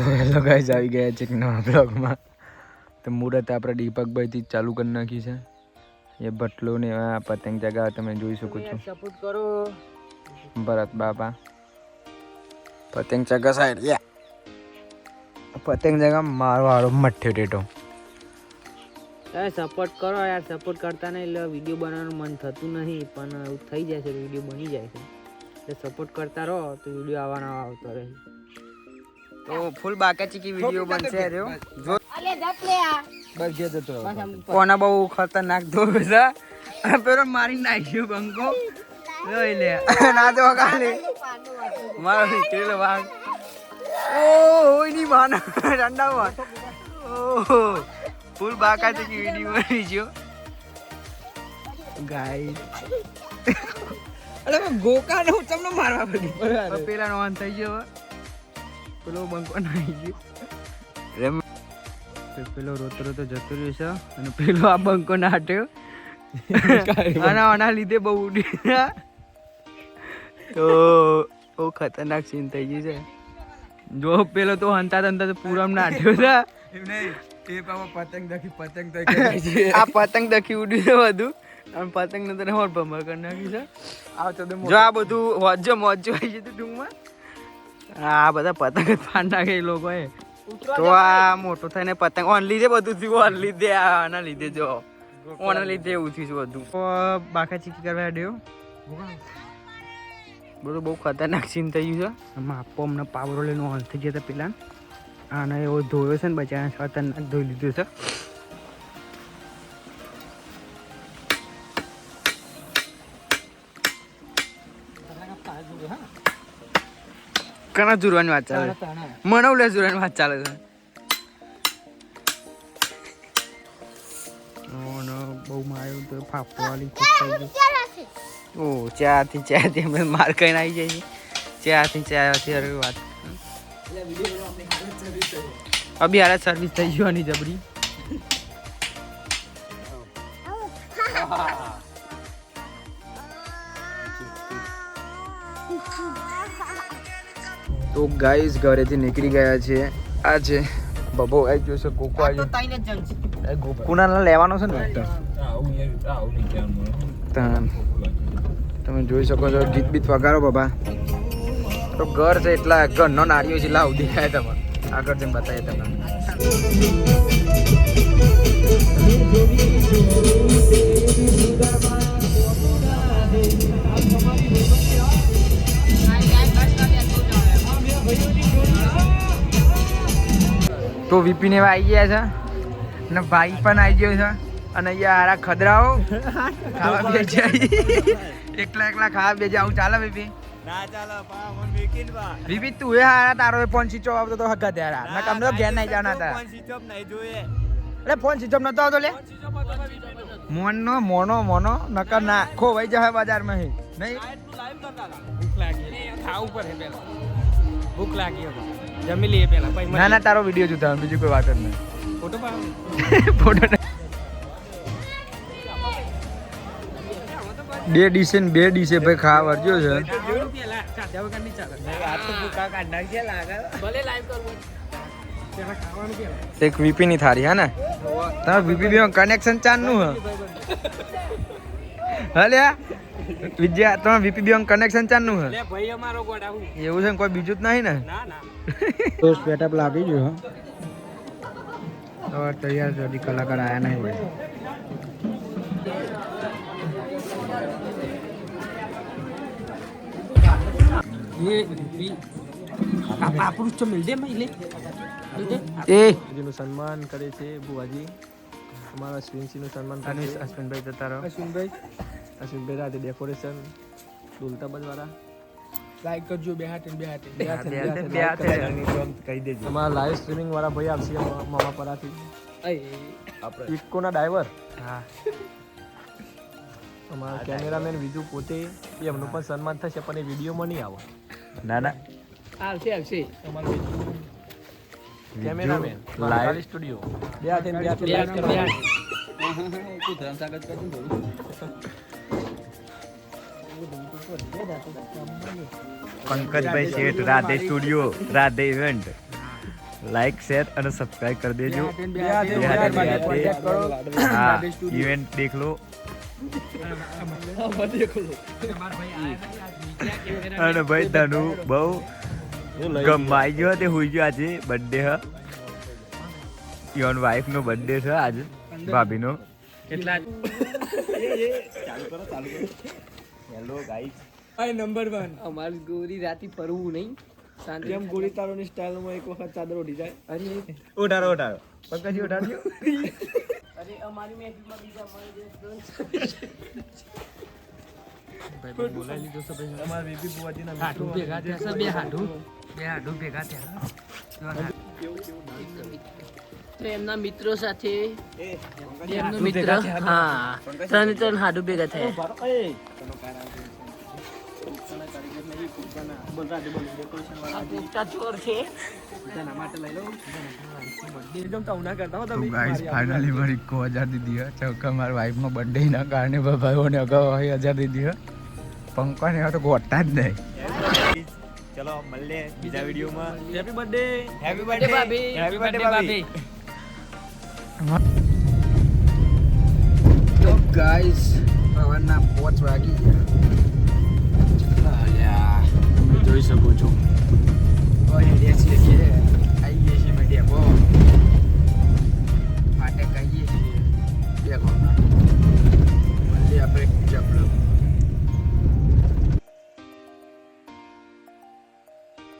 તો hello guys આવી ગયા છે નવા બ્લોગમાં તો મુહૂર્ત આપણે દીપકભાઈથી ચાલુ કરી નાખી છે. એ ભટલો ને આ પતંગ જગા તમે જોઈ શકો છો. સપોર્ટ કરો. ભરત બાપા. પતંગ ચગા સાહેબ પતંગ જગા મારો હારો મઠ્ઠો ટેટો. તમે સપોર્ટ કરો યાર સપોર્ટ કરતા નહીં એટલે વીડિયો બનાવવાનું મન થતું નહીં પણ એવું થઈ જાય છે વીડિયો બની જાય છે. એટલે સપોર્ટ કરતા રહો તો વીડિયો આવવાના આવતો રહે. તો ફૂલ બાકાચી કી વીડિયો બનશે રહ્યો. જો. બસ જે જતો કોના બહુ ખતરનાક દો બધા પેલો મારી નાખ્યો બંકો. લઈ લે. ના તો કાલે મારો નીકળેલો વાઘ. ઓ હોયની માના. ઠંડા માં ઓ ફૂલ બાકાચી કી વીડિયો બની ગયો. ગાઈ અરે ગોકા ને હું તમને મારવા પડી પેલા નો ઓન થઈ ગયો. પેલો બંકો નાઈ ગયો રેમ તો પેલો રોતો રોતો જતો રહ્યો છે અને પેલો આ બંકો નાટ્યો આના આના લીધે બહુ ઉડી. તો બહુ ખતરનાક સીન થઈ ગયું છે. જો પેલો તો હંતા હંતા તો પૂરમ નાટ્યો છે. પતંગ દખી પતંગ આ પતંગ દખી ઉડી છે બધું. અને પતંગ ને તને હોર ભમર કરી નાખી છે. જો આ બધું હોજો મોજો આવી જતું ટૂંકમાં. આ બધા પતંગ જ ફાડ નાખે એ લોકોએ તો આ મોટો થઈને પતંગ. ઓન લીધે બધું થયું ઓન લીધે આના લીધે જો. ઓના લીધે એવું થયું બધું. બાકા ચીકી કરવા હેડ્યો. બધું બહુ ખતરનાક સીન થઈ ગયું છે. આમાં આપો અમને પાવરો લઈને ઓન થઈ ગયા હતા પેલા. આને એવો ધોયો છે ને બચારાને ખતરનાક ધોઈ લીધું છે. કના જુરવાની વાત ચાલે મનવલે જુરવાની વાત ચાલે છે. નો નો બહુ માર્યો તો ફાફવાળી ઓ ચાથી ચાથી અમે માર કઈ આવી જાય છે ચાથી ચાથી અરે વાત. અભી હાલત સર્વિસ થઈ ગયો જબરી. તો ગાઈસ ઘરેથી નીકળી ગયા છે. આ છે બબો આવી ગયો છે ગોકુ આવી. ગયો ગોકુના લેવાનો છે ને? તમે જોઈ શકો છો ગીત બીત વગાડો બાબા. તો ઘર છે એટલા ઘરનો નારીઓ છે લાવ દેખાય તમે. આગળ જેમ બતાવીએ તમને. તો વીપીને એવા આવી ગયા છે. અને ભાઈ પણ આવી ગયો છે. અને અહીંયા હારા ખદરાઓ ખાવા બે એકલા એકલા ખાવા બે આવું ચાલે વીપી ના ચાલો પા મન વેકીન બા. વીપી તું એ હારા તારો એ ફોન સ્વિચ ઓફ આવતો તો હગા ત્યારે ઘેર નહીં જવાના હતા. ફોન સ્વિચ ઓફ નહીં જોઈએ. એટલે ફોન સ્વિચ ઓફ નતો આવતો લે. મોનો મોનો મોનો નકર ના ખોવાઈ જાય બજારમાં હી. નહીં? ભૂખ લાગી. ખાવું પડે પેલા. ભૂખ લાગી હતી જમી લઈએ પહેલા. પછી ના ના તારો વીડિયો જોતા બીજી કોઈ વાત જ નહીં. ફોટો પાડો. ફોટો બે ડીશે ને બે ડીશે ભાઈ ખાવા વર્જો છે. એક વીપી ની થારી હા ને? તમે વીપી બી કનેક્શન ચાલનું નું હલે? વિદ્યા તમે વીપી બેંક કનેક્શન ચાલનું હ? લે ભાઈ અમારો ગોડ આવું. એવું છે ને કોઈ બીજું જ નહીં ને? ના ના. પોસ્ટ સેટઅપ લાગી ગયો હવે તૈયાર છે હજી કલાકાર આયા નહીં હોય. ये આપણું તો મિલ દે એ. જેનું સન્માન કરે છે બુવાજી. અમારા અશ્વિનસિંહનું સન્માન કરે છે. અશ્વિનભાઈ જતા રહો. અશ્વિનભાઈ. અશ્વિનભાઈ રાતે ડેકોરેશન દુલતાબાદ વાળા લાઈક કરજો બે હાથે બે હાથે. બે હાથે, બે હાથે. કહી દેજો. અમારા લાઈવ સ્ટ્રીમિંગ વાળા ભાઈ આવશે મામા પરાથી આપણે. ઇકોના ડ્રાઈવર હા. અમારા કેમેરામેન વિજુ પોતે એમનું પણ સન્માન થશે પણ એ વિડીયોમાં નહીં આવે. ના ના. આવશે આવશે. અમારા વિજુ. કેમેરામેન લાઈવ સ્ટુડિયો બે હાથે ને બે હાથે બે કરજો. Pankajbhai Sheth Radhe studio Radhe event like share અને સબસ્ક્રાઇબ કરી દેજો. કરો. હા ઇવેન્ટ દેખ લો અને ભાઈ તનુ બહુ ગમાઈ ગયો તે હોઈ ગયો આજે બર્થડે હ. યોન વાઈફ નો બર્થડે છે આજે ભાભીનો. કેટલા? હેલો ગાઈસ ભાઈ નંબર વન અમાર ગોરી રાતે ફરવું નહીં. શાંતિ જેમ ગોળી તારોની સ્ટાઇલમાં એક વખત ચાદર ઓઢી જાય? અરે. ઓઢારો ઉઠાડો. પંકજી ઉઠાડજો. અરે અમારી મહેફિલમાં બીજા અમારી તમારા બેબી બુવાજીના હાડું ભેગા થયા બે હાડું. બે હાડું ભેગા થયા. તો એમના મિત્રો સાથે એમનો મિત્ર હા ત્રણ ત્રણ હાડું ભેગા થયા. તો ગાઈસ ફાઇનલી મારી કો હજાર દીધી હે. ચૌકા મારા વાઈફનો બર્થડે ના કારણે ભાઈઓને અગાઉ હજાર દીધી હે. હવે તો ગોટા જ નહીં. મળીએ બીજા વિડીયોમાં. હેપી બર્થડે હેપી બર્થડે ભાભી. હેપી બર્થડે ભાભી. તો ગાઈસ સવારના પાંચ વાગી ગયા. જોઈ શકો છો. ઓય ડેસી છે